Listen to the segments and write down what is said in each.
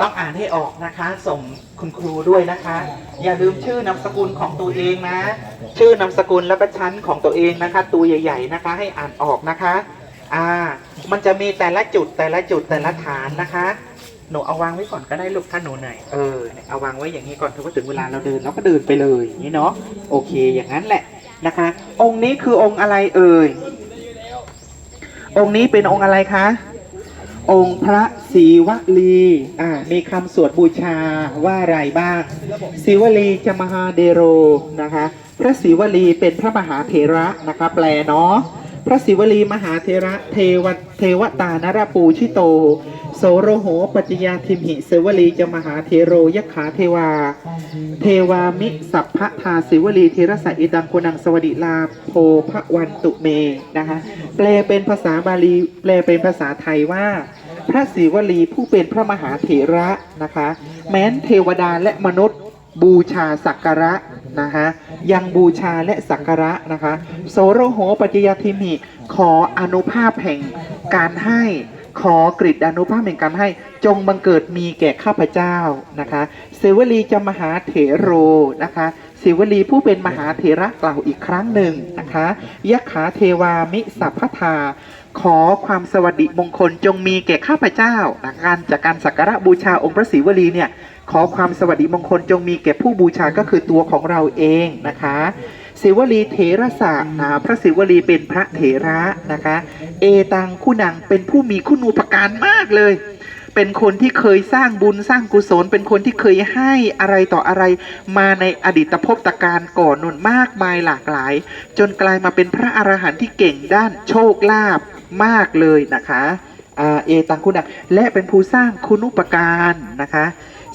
ต้องอ่านให้ออกนะคะ ส่งคุณครูด้วยนะคะ อย่าลืมชื่อนามสกุลของตัวเองนะ ชื่อนามสกุลและก็ชั้นของตัวเองนะคะ ตัวใหญ่ ๆนะคะ ให้อ่านออกนะคะ อ่า มันจะมีแต่ละจุดแต่ละจุดแต่ละฐานนะคะ หนูเอาวางไว้ก่อนก็ได้ลูกถ้าหนูเหน่อยเออเอาวางไว้อย่างนี้ก่อนถือว่าถึงเวลาเราเดินเราก็เดินไปเลยอย่างนี้เนาะโอเค อย่างนั้นแหละนะคะ องค์นี้คือองค์อะไรเอ่ยองค์นี้เป็นองค์อะไรคะองค์พระ ศีวลีอ่ามีคำสวดบูชาว่าอะไรบ้างศีวลีจมหาเดโรนะคะ พระศีวลีเป็นพระมหาเถระนะคะแปลเนาะพระศิวลีมหาเทระเทวเทวตานรปูชิโต โสโรโหปัจจยาทิมหิเสวลีจะมหาเทโรยขาเทวา เทวามิสัพพะทาศิวลีเทระสะอิตังโคนังสวดิลาโพพระวันตุเมนะคะแปลเป็นภาษาบาลีแปลเป็นภาษาไทยว่า พระศิวลีผู้เป็นพระมหาเถระนะคะ แม้นเทวดาและมนุษย์บูชาสักการะนะคะยังบูชาและสักการะนะคะโสโรโหปัจยทิมิขออนุภาพแห่งการให้ขอกริดอนุภาพแห่งการให้จงบังเกิดมีแก่ข้าพเจ้านะคะเสวลีจะมหาเถโรนะคะเสวลีผู้เป็นมหาเถระกล่าวอีกครั้งหนึ่งนะคะยะขาเทวามิสัพพทา ขอความสวัสดิมงคลจงมีแก่ข้าพเจ้าการจากการสักการะบูชาองค์พระศรีวลีเนี่ยขอความสวัสดิมงคลจงมีแก่ผู้บูชาก็คือตัวของเราเองนะคะศิวลีเถระสะอ่าพระศิวลีเป็นพระเถระนะคะ เอตังคุณังเป็นผู้มีคุณูปการมากเลย เป็นคนที่เคยสร้างบุญสร้างกุศล เป็นคนที่เคยให้อะไรต่ออะไร มาในอดีตภพตการก่อนนนมากมายหลากหลาย จนกลายมาเป็นพระอรหันต์ที่เก่งด้านโชคลาภ มากเลยนะคะเอตังคุณังและเป็นผู้สร้างคุณูปการนะคะ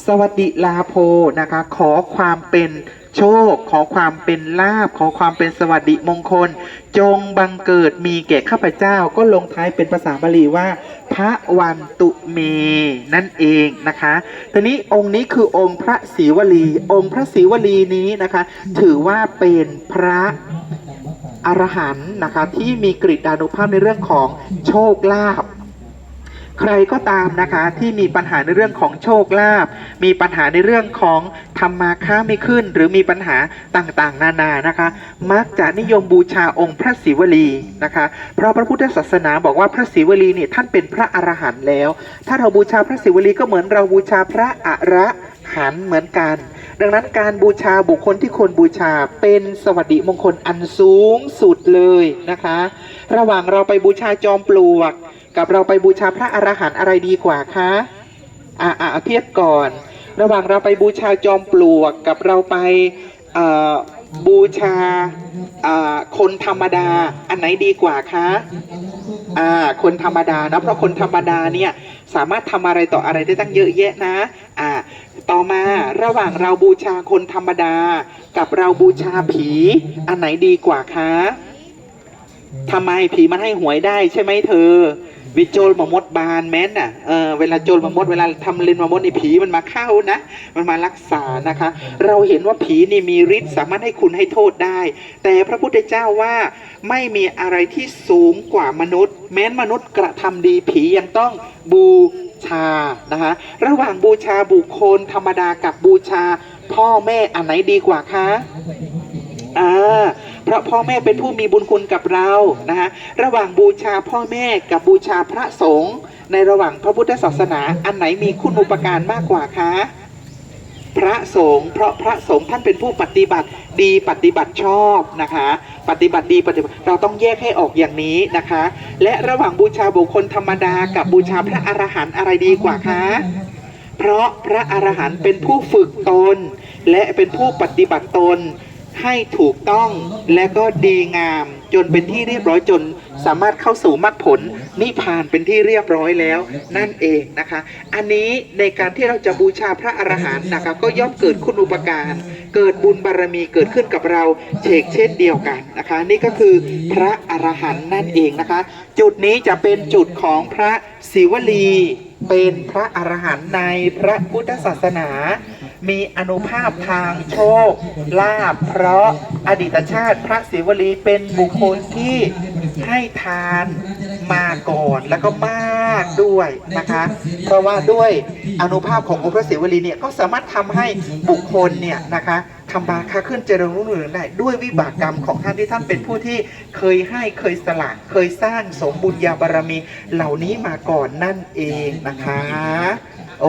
สวัสดิลาโภนะคะ ขอความเป็นโชค ขอความเป็นลาบ ขอความเป็นสวัสดิมงคล จงบังเกิดมีแก่ข้าพเจ้าก็ลงท้ายเป็นภาษาบาลีว่า พระวันตุเม นั่นเองนะคะทีนี้องค์นี้คือองค์พระศรีวลี องค์พระศรีวลีนี้นะคะ ถือว่าเป็นพระ อรหันต์นะคะที่มีกริดานุภาพในเรื่องของโชคลาภใครก็ตามนะคะที่มีปัญหาในเรื่องของโชคลาภมีปัญหาในเรื่องของทำมาค้าไม่ขึ้น หรือมีปัญหาต่างๆ นานานะคะ มักจะนิยมบูชาองค์พระศิวลีนะคะ เพราะพระพุทธศาสนาบอกว่าพระศิวลีเนี่ยท่านเป็นพระอรหันต์แล้ว ถ้าเราบูชาพระศิวลีก็เหมือนเราบูชาพระอระหันต์เหมือนกัน ดังนั้นการบูชาบุคคลที่ควรบูชาเป็นสวัสดิมงคลอันสูงสุดเลยนะคะ ระหว่างเราไปบูชาจอมปลวก กับเราไปบูชาพระอรหันต์อะไรดีกว่าคะอ่าอ่าเทียบก่อน ระหว่างเราไปบูชาจอมปลวก กับเราไปบูชาคนธรรมดาอันไหนดีกว่าคะอาคนธรรมดานะเพราะคนธรรมดาเนี่ย สามารถทำอะไรต่ออะไรได้ตั้งเยอะแยะนะอ่าต่อมาระหว่างเราบูชาคนธรรมดา กับเราบูชาผีอันไหนดีกว่าคะทำไมผีมันให้หวยได้ใช่ไหมเธอ วิโจลมามดบานแม้นน่ะเออเวลาโจลมามดเวลาทำเลนมามดนี่ผีมันมาเข้านะ มันมารักษานะคะ เราเห็นว่าผีนี่มีฤทธิ์สามารถให้คุณให้โทษได้ แต่พระพุทธเจ้าว่าไม่มีอะไรที่สูงกว่ามนุษย์ แม้นมนุษย์กระทำดีผียังต้องบูชานะคะระหว่างบูชาบุคคลธรรมดากับบูชา พ่อแม่อันไหนดีกว่าคะอ่า เพราะพ่อแม่เป็นผู้มีบุญคุณกับเรานะฮะระหว่างบูชาพ่อแม่กับบูชาพระสงฆ์ในระหว่างพระพุทธศาสนาอันไหนมีคุณอุปการมากกว่าคะพระสงฆ์เพราะพระสงฆ์ท่านเป็นผู้ปฏิบัติดีปฏิบัติชอบนะคะ ปฏิบัติดีปฏิบัติเราต้องแยกให้ออกอย่างนี้นะคะ และระหว่างบูชาบุคคลธรรมดากับบูชาพระอรหันต์อะไรดีกว่าคะเพราะพระอรหันต์เป็นผู้ฝึกตน และเป็นผู้ปฏิบัติตน ให้ถูกต้องและก็ดีงาม จนเป็นที่เรียบร้อยจนสามารถเข้าสู่มรรคผลนิพพานเป็นที่เรียบร้อยแล้ว นั่นเองนะคะ อันนี้ในการที่เราจะบูชาพระอรหันต์นะคะก็ย่อมเกิดคุณอุปการ เกิดบุญบารมีเกิดขึ้นกับเราเชกเช่นเดียวกันนะคะ นี่ก็คือพระอรหันต์นั่นเองนะคะ จุดนี้จะเป็นจุดของพระศิวลีเป็นพระอรหันต์ในพระพุทธศาสนา มีอนุภาพทางโชคลาภเพราะอดีตชาติพระศิวลีเป็นบุคคลที่ให้ทานมาก่อนแล้วก็มากด้วยนะคะ เพราะว่าด้วยอนุภาพขององค์พระศิวลีเนี่ยก็สามารถทำให้บุคคลเนี่ยนะคะทำบาค้าขึ้นเจริญรุ่งเรืองได้ด้วยวิบากกรรมของท่านที่ท่านเป็นผู้ที่เคยให้เคยสละเคยสร้างสมบุญญาบารมีเหล่านี้มาก่อนนั่นเองนะคะ